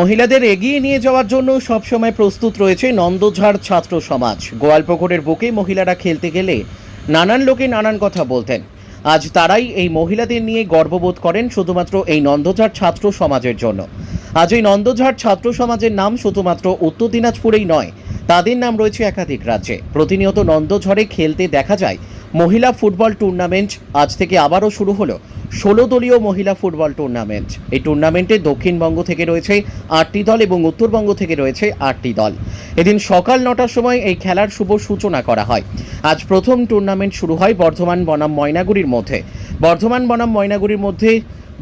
মহিলাদের এগিয়ে নিয়ে যাওয়ার জন্য সবসময় প্রস্তুত রয়েছে নন্দঝাড় ছাত্র সমাজ। গোয়ালপুকুরের বুকে মহিলারা খেলতে গেলে নানান লোকে নানান কথা বলতেন। আজ তারাই এই মহিলাদের নিয়ে গর্ববোধ করেন শুধুমাত্র এই নন্দঝাড় ছাত্র সমাজের জন্য। আজ এই নন্দঝাড় ছাত্র সমাজের নাম শুধুমাত্র উত্তর দিনাজপুরেই নয়, তাদের নাম রয়েছে একাধিক রাজ্যে। প্রতিনিয়ত নন্দঝড়ে খেলতে দেখা যায় মহিলা ফুটবল টুর্নামেন্ট আজ থেকে আবারও শুরু হলো। ষোলো দলীয় মহিলা ফুটবল টুর্নামেন্ট। এই টুর্নামেন্টে দক্ষিণবঙ্গ থেকে রয়েছে আটটি দল এবং উত্তরবঙ্গ থেকে রয়েছে আটটি দল। এদিন সকাল নটার সময় এই খেলার শুভ সূচনা করা হয়। আজ প্রথম টুর্নামেন্ট শুরু হয় বর্ধমান বনাম ময়নাগুড়ির মধ্যে। বর্ধমান বনাম ময়নাগুড়ির মধ্যে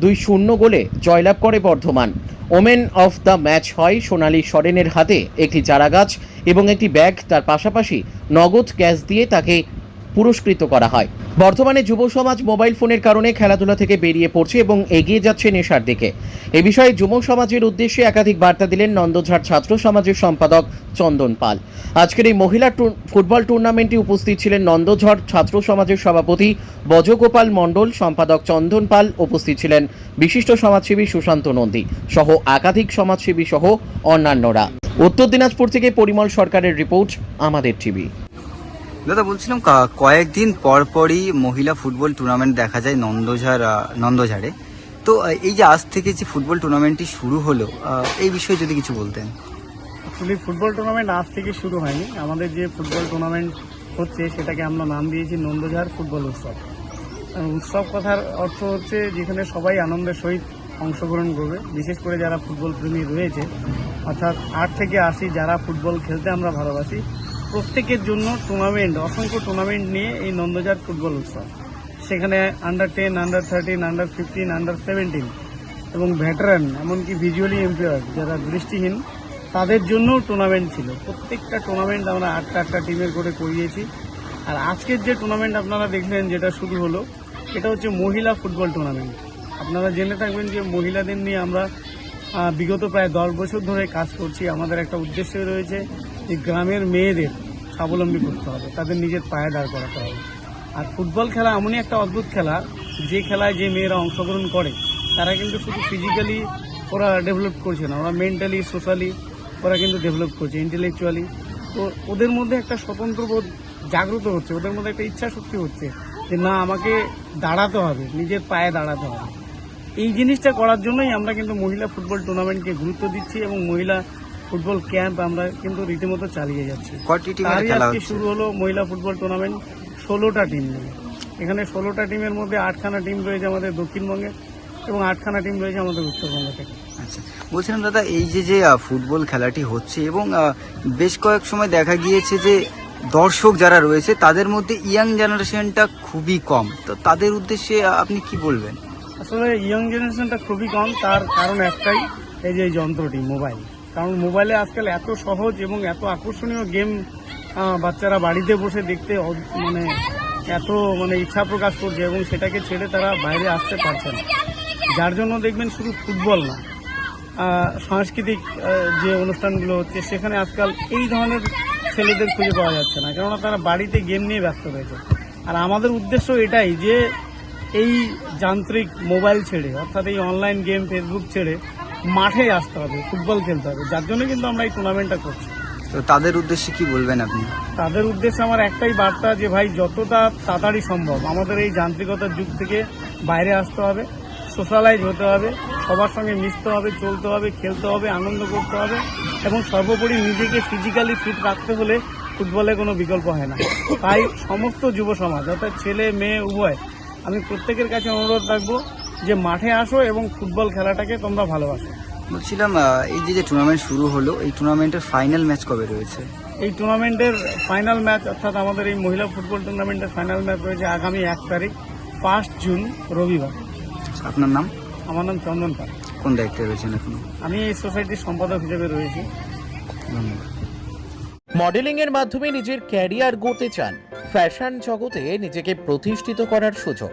দুই শূন্য গোলে জয়লাভ করে Bardhaman. Woman of the match হয় সোনালী সরেনের হাতে। একটি চারাগাছ এবং একটি ব্যাগ তার পাশাপাশি নগদ ক্যাশ দিয়ে তাকে পুরস্কৃত করা হয়। বর্তমানে যুব সমাজ মোবাইল ফোনের কারণে খেলাধুলা থেকে বেরিয়ে পড়ছে এবং এগিয়ে যাচ্ছে নেশার দিকে। এ বিষয়ে যুব সমাজের উদ্দেশ্যে একাধিক বার্তা দিলেন নন্দঝাড় ছাত্র সমাজের সম্পাদক চন্দন পাল। আজকের এই মহিলা ফুটবল টুর্নামেন্টে উপস্থিত ছিলেন নন্দঝাড় ছাত্র সমাজের সভাপতি বজগোপাল মণ্ডল, সম্পাদক চন্দন পাল উপস্থিত ছিলেন বিশিষ্ট সমাজসেবী সুশান্ত নন্দী সহ একাধিক সমাজসেবী সহ অন্যান্যরা। উত্তর দিনাজপুর থেকে পরিমল সরকারের রিপোর্ট, আমাদের টিভি। দাদা, বলছিলাম কয়েকদিন পর পরই মহিলা ফুটবল টুর্নামেন্ট দেখা যায় নন্দঝাড় নন্দঝাড়ে। তো এই যে আজ থেকে যে ফুটবল টুর্নামেন্টটি শুরু হলো এই বিষয়ে যদি কিছু বলতেন। অ্যাকচুয়ালি ফুটবল টুর্নামেন্ট আজ থেকে শুরু হয়নি। আমাদের যে ফুটবল টুর্নামেন্ট হচ্ছে, সেটাকে আমরা নাম দিয়েছি নন্দঝাড় ফুটবল উৎসব। উৎসব কথার অর্থ হচ্ছে, যেখানে সবাই আনন্দের সহিত অংশগ্রহণ করবে। বিশেষ করে যারা ফুটবল প্রেমী রয়েছে, অর্থাৎ আট থেকে আশি যারা ফুটবল খেলতে আমরা ভালোবাসি প্রত্যেকের জন্য টুর্নামেন্ট অসংখ্য টুর্নামেন্ট নিয়ে এই নন্দঝাড় ফুটবল উৎসব। সেখানে under ten under thirteen under fifteen under seventeen এবং ভেটারান এমনকি ভিজুয়ালি এমপ্লয়ার যারা দৃষ্টিহীন, তাদের জন্যও টুর্নামেন্ট ছিল। প্রত্যেকটা টুর্নামেন্ট আমরা আটটা আটটা টিমের করে করিয়েছি। আর আজকের যে টুর্নামেন্ট আপনারা দেখলেন, যেটা শুরু হলো, এটা হচ্ছে মহিলা ফুটবল টুর্নামেন্ট আপনারা জেনে থাকবেন যে মহিলাদের নিয়ে আমরা বিগত প্রায় দশ বছর ধরে কাজ করছি। আমাদের একটা উদ্দেশ্য রয়েছে যে গ্রামের মেয়েদের স্বাবলম্বী করতে হবে, তাদের নিজের পায়ে দাঁড় করাতে হবে। আর ফুটবল খেলা এমনই একটা অদ্ভুত খেলা, যে খেলায় যে মেয়েরা অংশগ্রহণ করে, তারা কিন্তু শুধু ফিজিক্যালি ওরা ডেভেলপ করছে না, ওরা মেন্টালি সোশ্যালি ওরা কিন্তু ডেভেলপ করছে ইন্টেলেকচুয়ালি তো ওদের মধ্যে একটা স্বতন্ত্র বোধ জাগ্রত হচ্ছে, ওদের মধ্যে একটা ইচ্ছা শক্তি হচ্ছে যে না, আমাকে দাঁড়াতে হবে, নিজের পায়ে দাঁড়াতে হবে। এই জিনিসটা করার জন্যই আমরা কিন্তু মহিলা ফুটবল টুর্নামেন্টকে গুরুত্ব দিচ্ছি এবং মহিলা ফুটবল ক্যাম্প আমরা কিন্তু রীতিমতো চালিয়ে যাচ্ছি। তারই আজকে শুরু হলো মহিলা ফুটবল টুর্নামেন্ট ষোলোটা টিম নিয়ে। এখানে ষোলোটা টিমের মধ্যে আটখানা টিম রয়েছে আমাদের দক্ষিণবঙ্গে এবং আটখানা টিম রয়েছে আমাদের উত্তরবঙ্গ থেকে। আচ্ছা বলছিলাম দাদা এই যে যে ফুটবল খেলাটি হচ্ছে এবং বেশ কয়েক সময় দেখা গিয়েছে যে দর্শক যারা রয়েছে তাদের মধ্যে ইয়াং জেনারেশনটা খুবই কম। তো তাদের উদ্দেশ্যে আপনি কি বলবেন? আসলে ইয়ং জেনারেশনটা খুবই কম তার কারণ একটাই এই যে যন্ত্রটি মোবাইল কারণ মোবাইলে আজকাল এত সহজ এবং এত আকর্ষণীয় গেম বাচ্চারা বাড়িতে বসে দেখতে মানে এত মানে ইচ্ছা প্রকাশ করছে এবং সেটাকে ছেড়ে তারা বাইরে আসতে পারছে না। যার জন্য দেখবেন শুধু ফুটবল না সাংস্কৃতিক যে অনুষ্ঠানগুলো হচ্ছে, সেখানে আজকাল এই ধরনের ছেলেদের খুঁজে পাওয়া যাচ্ছে না। কেননা তারা বাড়িতে গেম নিয়ে ব্যস্ত রয়েছে। আর আমাদের উদ্দেশ্য এটাই যে এই যান্ত্রিক মোবাইল ছেড়ে, অর্থাৎ এই অনলাইন গেম ফেসবুক ছেড়ে মাঠে আসতে হবে ফুটবল খেলতে হবে। যার জন্য কিন্তু আমরা এই টুর্নামেন্টটা করছি। তো তাদের উদ্দেশ্যে কি বলবেন আপনি? তাদের উদ্দেশ্যে আমার একটাই বার্তা যে ভাই যতটা তাড়াতাড়ি সম্ভব আমাদের এই যান্ত্রিকতার যুগ থেকে বাইরে আসতে হবে সোশ্যালাইজ হতে হবে সবার সঙ্গে মিশতে হবে চলতে হবে খেলতে হবে আনন্দ করতে হবে এবং সর্বোপরি নিজেকে ফিজিক্যালি ফিট রাখতে হলে ফুটবলে কোনো বিকল্প হয় না। তাই সমস্ত যুব সমাজ অর্থাৎ ছেলে মেয়ে উভয় আমি প্রত্যেকের কাছে অনুরোধ রাখব যে মাঠে আসো এবং ফুটবল খেলাটাকে তোমরা ভালোবাসো। বলছিলাম এই যে যে টুর্নামেন্ট শুরু হলো এই টুর্নামেন্টের ফাইনাল ম্যাচ কবে রয়েছে? এই টুর্নামেন্টের ফাইনাল ম্যাচ অর্থাৎ আমাদের এই মহিলা ফুটবল টুর্নামেন্টের ফাইনাল ম্যাচ রয়েছে আগামী এক তারিখ ফার্স্ট জুন রবিবার। আপনার নাম? আমার নাম চন্দন পাল। কোন দায়িত্বে রয়েছেন এখন? আমি এই সোসাইটির সম্পাদক হিসেবে রয়েছি। ধন্যবাদ। মডেলিং এর মাধ্যমে নিজের ক্যারিয়ার গড়তে চান ফ্যাশন জগতে নিজেকে প্রতিষ্ঠিত করার সুযোগ।